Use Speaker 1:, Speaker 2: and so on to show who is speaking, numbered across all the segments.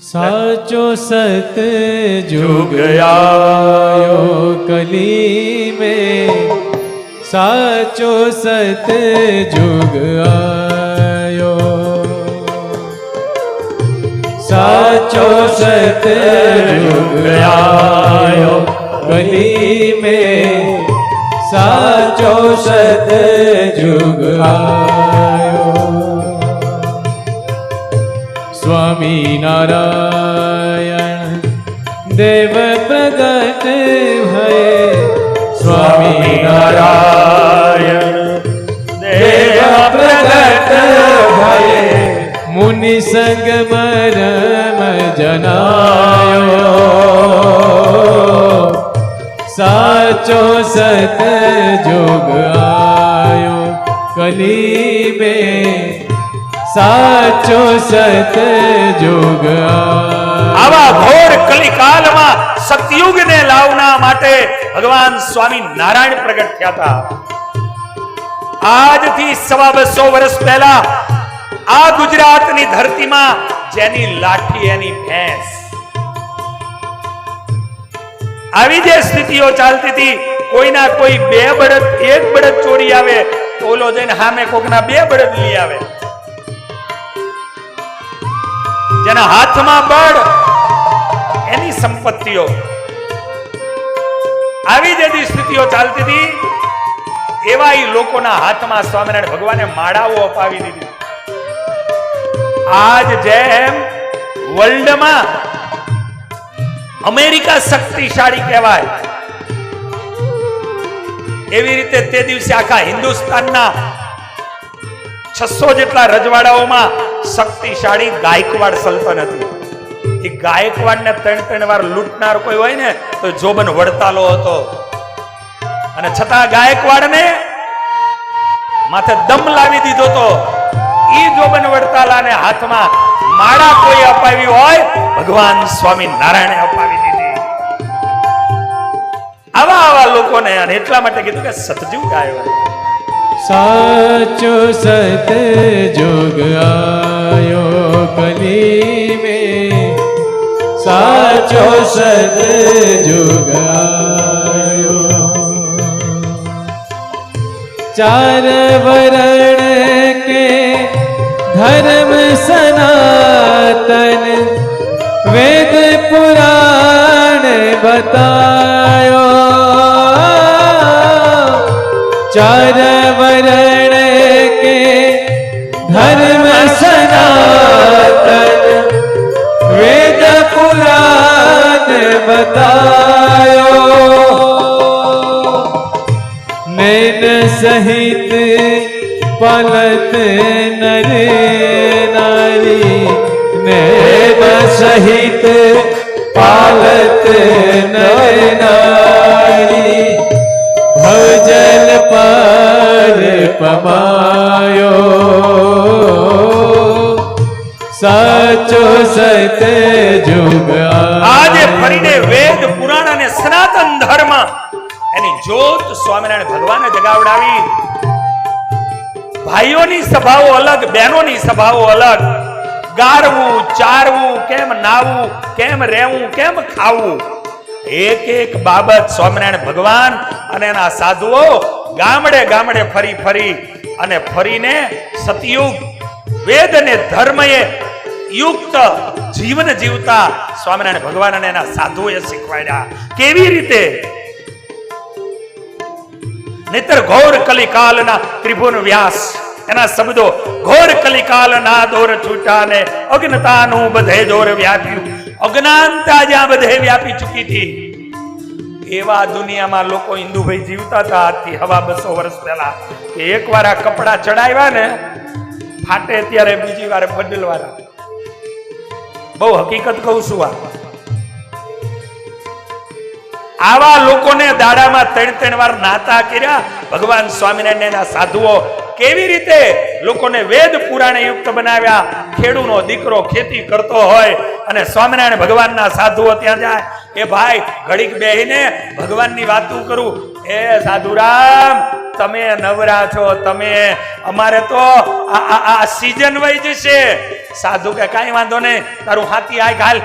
Speaker 1: સાચો સત જોગયાયો કલી મે સાચો સત જોગ આયો સાચો સત જોગ આયો કલી મે સાચો સત જોગ સ્વામી નારાયણ, દેવ પ્રગટ ભય. સ્વામી નારાયણ, દેવ પ્રગટ ભય. મુનિ સંગ મરમ જનાયો. સાચો સત જોગ આયો. કલી સાચો સત જોગ
Speaker 2: આવા ઘોર કલિકાલમાં સતયુગને લાવના માટે ભગવાન સ્વામી નારાયણ પ્રગટ થયા હતા. આજથી સવા બસો વર્ષ પહેલા આ ગુજરાતની ધરતીમાં જેની લાઠી, એની ભેંસ. આવી જે સ્થિતિઓ ચાલતી હતી, કોઈના કોઈ બે બળદ, એક બળદ ચોરી આવે, તો ઓલો જઈને હામે કોકના બે બળદ લઈ આવે. જેના હાથમાં બળ, એની સંપત્તિઓ. આવી જ સ્થિતિઓ ચાલતી હતી, એવા એ લોકોના હાથમાં સ્વામિનારાયણ ભગવાને માળાઓ અપાવી દીધી. આજ જેમ વર્લ્ડમાં અમેરિકા શક્તિશાળી કહેવાય, એવી રીતે તે દિવસે આખા હિન્દુસ્તાનના છસો જેટલા રજવાડાઓમાં શક્તિશાળી ગાયકવાડ સલ્તનત હતી એ ગાયકવાડને ત્રણ ત્રણ વાર લૂંટનાર કોઈ હોય ને, તો જોબન વડતાલો હતો. અને છતાં ગાયકવાડને માથે દમ લાવી દીધો તો એ જોબન વડતાલાને હાથમાં માળા કોઈ અપાવી હોય, ભગવાન સ્વામી નારાયણે અપાવી દીધી. આવા આવા લોકોને અને એટલા માટે કીધું કે સતજીવ ગાયો
Speaker 1: साचो सत जोग आयो कली में साचो सत जोग आयो। चार वरण के धर्म सनातन वेद पुराण बतायो। चार બહેન સહિત પલત નરે નારી નૈન સહિત પાલત નરે નારી ભજન પર પમાયો. સાચો સત જુગ
Speaker 2: આજે ફરીને વેદ પુરાણ અને સનાતન ધર્મ જ્યોત સ્વામિનારાયણ ભગવાને જગાવડાવી. ભાઈઓની સભાઓ અલગ, બહેનોની સભાઓ અલગ. ગારવું ચારવું, કેમ નાવું, કેમ રહેવું, કેમ ખાવું. એક એક બાબત સ્વામિનારાયણ ભગવાન અને એના સાધુઓ ગામડે ગામડે ફરી ફરી અને ફરીને સતયુગ, વેદ અને ધર્મએ યુક્ત જીવન જીવતા સ્વામિનારાયણ ભગવાન અને એના સાધુઓએ શીખવાડ્યા. કેવી રીતે? નહીતર ઘોર કલિકાલના ત્રિભુવન વ્યાસ. એના શબ્દો, ઘોર કલિકાલ ના દોર છૂટા ને અજ્ઞતાનું બધે દોર વ્યાપ્યું. અજ્ઞાનતા જ્યાં બધે વ્યાપી ચૂકી હતી, એવા દુનિયામાં લોકો હિન્દુભાઈ જીવતા હતા. આજથી હવા બસો વર્ષ પહેલા. કે એકવાર આ કપડા ચડાવ્યા ને, ફાટે ત્યારે બીજી વાર બદલવાના. બહુ હકીકત કહું છું આ. આવા લોકોને દાડામાં ત્રણ ત્રણ વાર નાતા કર્યા. ભગવાન સ્વામિનારાયણના સાધુઓ કેવી રીતે લોકોને વેદ પુરાણે યુક્ત બનાવ્યા? ખેડૂનો દીકરો ખેતી કરતો હોય અને સ્વામિનારાયણ ભગવાનના સાધુઓ ત્યાં જાય. એ ભાઈ, ઘડીક બેહીને ભગવાનની વાતું કરું. એ સાધુરામ, તમે નવરા છો, તમે અમારે તો આ, આ- આ સીઝન વહી જશે. સાધુ કે કાંઈ વાંધો નહીં, તારું હાથી આય હાલ.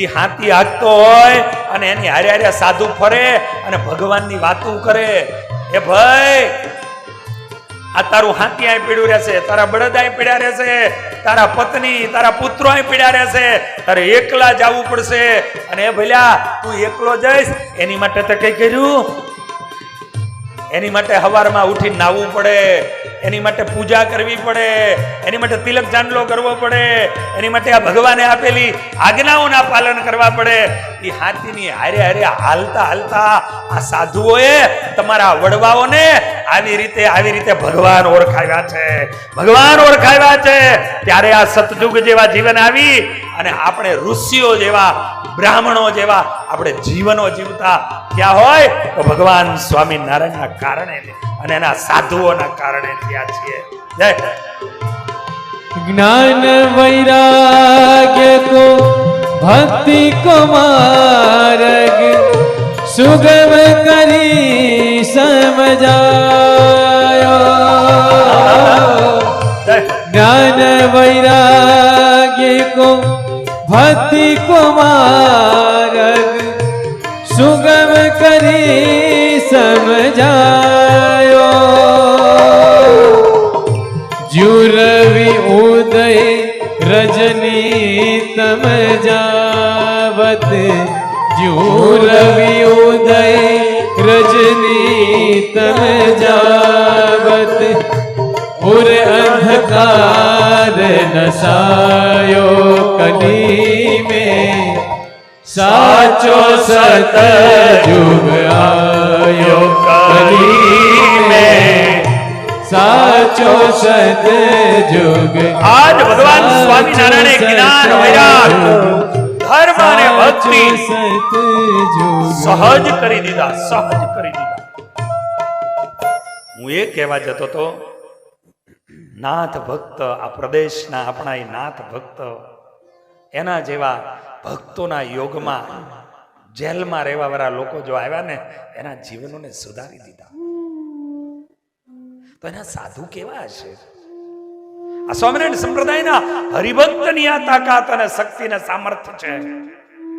Speaker 2: ઈ હાથી હાંકતો હોય અને એની હારે હારે સાધુ ફરે અને ભગવાનની વાતો કરે. એ ભાઈ, આ તારું હાથી આય પીડ્યું રહેશે, તારા બળદ આય પીડ્યા રહેશે, તારા પત્ની, તારા પુત્રો અહીં પીડ્યા રહેશે, તારે એકલા જવું પડશે. અને એ ભલ્યા તું એકલો જઈશ, એની માટે તે કઈ કર્યું? એની માટે હવારમાં ઉઠી નાવું પડે. એની માટે પૂજા કરવી પડે, એની માટે તિલક ચાંદલો કરવો પડે, એની માટે આ ભગવાને આપેલી આજ્ઞાઓના પાલન કરવા પડે. એ હાથીની હારે હારે હાલતા હાલતા આ સાધુઓએ તમારા વડવાઓને આવી રીતે આવી રીતે ભગવાન ઓળખાવ્યા છે. ભગવાન ઓળખાવ્યા છે. ત્યારે આ સતયુગ જેવા જીવન આવી અને આપણે ઋષિઓ જેવા, બ્રાહ્મણો જેવા આપણે જીવનો જીવતા ક્યાં હોય તો ભગવાન સ્વામિનારાયણના કારણે અને એના સાધુઓના કારણે થયા છીએ. જય
Speaker 1: જ્ઞાન વૈરાગ્ય કો भक्ति को मार्ग, सुगम करी समझायो। ज्ञान वैराग्य को, भक्ति को मार्ग, सुगम करी समझायो। रजनी तम जावत पुर अंधकार नसायो कली में साचो सत जुग आयो कली में સાચો સત જુગ
Speaker 2: આજ ભગવાન સ્વામિનારાયણે જ્ઞાન, વૈરાગ, ધર્મ અને ભક્તિ સહજ કરી દીધા, સહજ કરી દીધા. હું એ કહેવા જતો તો નાથ ભક્ત આ પ્રદેશના આપણા એ નાથ ભક્ત, એના જેવા ભક્તોના યોગમાં જેલમાં રહેવા વાળા લોકો જો આવ્યા ને, એના જીવનોને સુધારી દીધા. તો એના સાધુ કેવા હશે? આ સ્વામિનારાયણ સંપ્રદાયના હરિભક્તની આ તાકાત અને શક્તિ ને સામર્થ્ય છે.